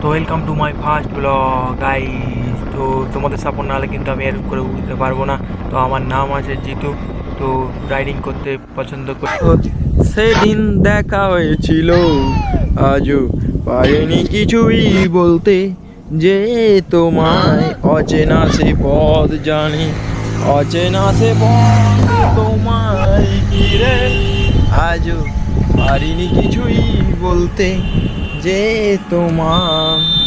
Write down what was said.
তো welcome to my first blog guys তো তোমাদের সাপোর্ট না হলে কিন্তু আমি এরকম করে উঠতে পারব না। তো আমার নাম আছে জিতু। তো রাইডিং করতে পছন্দ করি সেদিন দেখা হয়েছিল। আজও পারেনি কিছুই বলতে। যে তোমায় অচেনা সে পথ জানি। অচেনা সে পথ তোমায় ঘিরে। আজও পারিনি কিছুই বলতে। যে তোমার